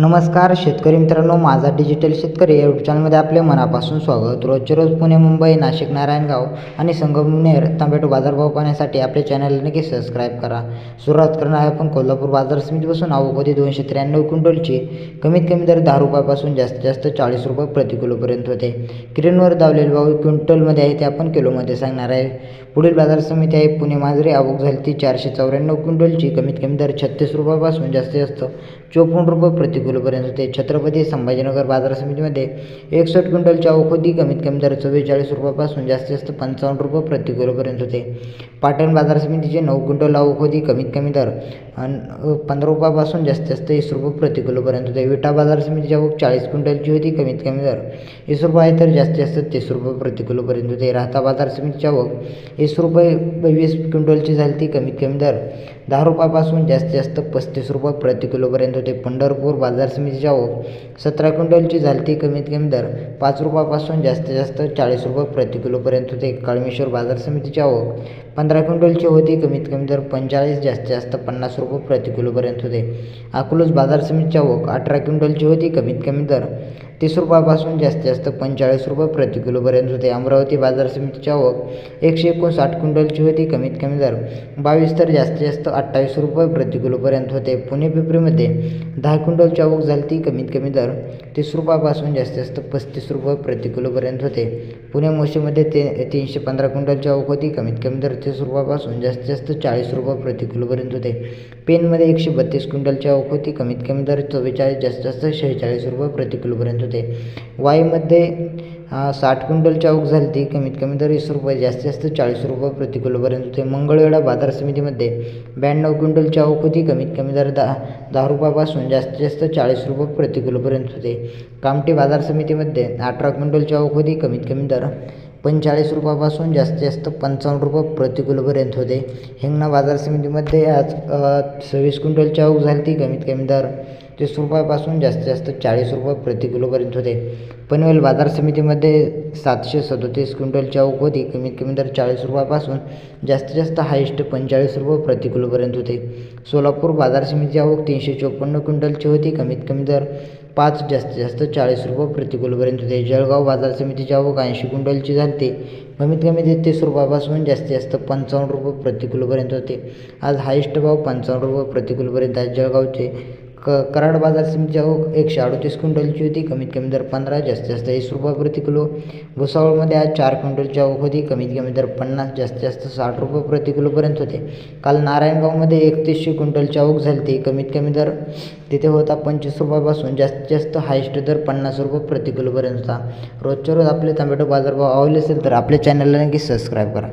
नमस्कार शेतकरी मित्रांनो माझा डिजिटल शेतकरी या यूट्यूब चॅनलमध्ये आपले मनापासून स्वागत. रोजचे रोज पुणे मुंबई नाशिक नारायणगाव आणि संगमनेर तांबेटो बाजारभाव पाहण्यासाठी आपले चॅनल नक्की सबस्क्राईब करा. सुरुवात करणार आहे आपण कोल्हापूर बाजार समितीपासून. आवकोती दोनशे त्र्याण्णव क्विंटलची कमीत कमी दर दहा रुपयापासून जास्तीत जास्त चाळीस रुपये प्रति किलोपर्यंत होते. किरणवर दावलेले भाव क्विंटलमध्ये आहे ते आपण किलोमध्ये सांगणार आहे. पुढील बाजार समिती आहे. पुणे माजरी आवक झाली ती चारशे चौऱ्याण्णव क्विंटलची. कमीत कमी दर छत्तीस रुपयापासून जास्तीत जास्त चोपन्न रुपये प्रति किलोपर्यंत होते छत्रपती संभाजीनगर बाजार समितीमध्ये एकसष्ट क्विंटलच्या आवक कमीत कमी दर चव्वेचाळीस रुपयापासून जास्तीत जास्त पंचावन्न रुपये प्रति किलोपर्यंत होते पाटण बाजार समितीचे नऊ क्विंटल आवक कमीत कमी दर आणि पंधरा रुपयापासून जास्तीत जास्त वीस रुपये प्रति किलोपर्यंत होते विटा बाजार समितीची आवक चाळीस क्विंटलची होती कमीत कमी दर. वीस रुपये आहे तर जास्तीत जास्त तीस रुपये प्रति किलोपर्यंत होते राहता बाजार समितीची आवक वीस रुपये वीस क्विंटलची झाली ती कमीत कमी दर. दहा रुपयापासून जास्तीत जास्त पस्तीस रुपये प्रति किलोपर्यंत होते पंढरपूर बाजार समितीची आवक सतरा क्विंटलची झाली ती कमीत कमी दर. पाच रुपयापासून जास्तीत जास्त चाळीस रुपये प्रति किलोपर्यंत होते. काळमेश्वर बाजार समितीची आवक पंधरा क्विंटलची होती कमीत कमी दर पंचेचाळीस जास्तीत जास्त पन्नास रुपये प्रति किलोपर्यंत होते. अकलूज बाजार समितीच्या वक अठरा क्विंटलची होती कमीत कमी दर तीस रुपयापासून जास्तीत जास्त पंचेचाळीस रुपये प्रति किलोपर्यंत होते. अमरावती बाजार समितीच्या वक एकशे एकोणसाठ क्विंटलची होती कमीत कमी दर बावीस तर जास्तीत जास्त अठ्ठावीस रुपये प्रति किलोपर्यंत होते. पुणे पिपरीमध्ये दहा क्विंटलची आवक झाली ती कमीत कमी दर तीस रुपयापासून जास्तीत जास्त पस्तीस रुपये प्रति किलोपर्यंत होते. पुणे मोशीमध्ये ते तीनशे पंधरा क्विंटलची आवक होती. कमीत कमी दर तीस रुपयापासून जास्तीत जास्त चाळीस रुपये प्रति किलोपर्यंत होते. पेनमध्ये एकशे बत्तीस क्विंटलची आवक होती. कमीत कमी दर चव्वेचाळीस जास्तीत जास्त शेहेचाळीस रुपये प्रति किलोपर्यंत होते. वाईमध्ये साठ क्विंटलची आवक झाली ती कमीत कमी तर वीस रुपये जास्तीत जास्त चाळीस रुपये प्रति किलोपर्यंत होते. मंगळवेढा बाजार समितीमध्ये ब्याण्णव क्विंटलची आवक होती. कमीत कमी दर दहा दहा रुपयापासून जास्तीत जास्त चाळीस रुपये प्रति किलोपर्यंत होते. कामठी बाजार समितीमध्ये अठरा क्विंटलची आवक होती. कमीत कमी दर पंचेचाळीस रुपयापासून जास्तीत जास्त पंचावन्न रुपये प्रति किलोपर्यंत होते. हिंगणा बाजार समितीमध्ये आज सव्वीस क्विंटलची आवक झाली ती कमीत कमी दर तीस रुपयापासून जास्तीत जास्त चाळीस रुपये प्रति किलोपर्यंत होते. पनवेल बाजार समितीमध्ये सातशे सदोतीस क्विंटलची आवक होती कमीत कमी दर चाळीस रुपयापासून जास्तीत जास्त हायेस्ट पंचेचाळीस रुपये प्रति किलोपर्यंत होते. सोलापूर बाजार समितीची आवक तीनशे चोपन्न क्विंटलची होती. कमीत कमी दर पाच जास्तीत जास्त चाळीस रुपये प्रति किलोपर्यंत होते. जळगाव बाजार समितीची आवक ऐंशी क्विंटलची झाली कमीत कमी ते तीस रुपयापासून जास्तीत जास्त पंचावन्न रुपये प्रति किलोपर्यंत होते. आज हायेस्ट भाव पंचावन्न रुपये प्रति किलोपर्यंत आहे. जळगावचे क कराड बाजार समितीची आवक एकशे अडतीस क्विंटलची होती. कमीत कमी दर पंधरा जास्तीत जास्त वीस रुपये प्रति किलो. भुसावळमध्ये आज चार क्विंटलची आवक होती. कमीत कमी दर पन्नास जास्तीत जास्त साठ रुपये प्रति किलोपर्यंत होते. काल नारायणगावमध्ये एकतीसशे क्विंटलची आवक झाली ती कमीत कमी दर तिथे होता पंचवीस रुपयापासून जास्तीत जास्त हायस्ट दर पन्नास रुपये प्रति किलोपर्यंत होता. रोजच्या रोज आपले टोमॅटो बाजारभाव आवडले असेल तर आपल्या चॅनलला नक्की सबस्क्राईब करा.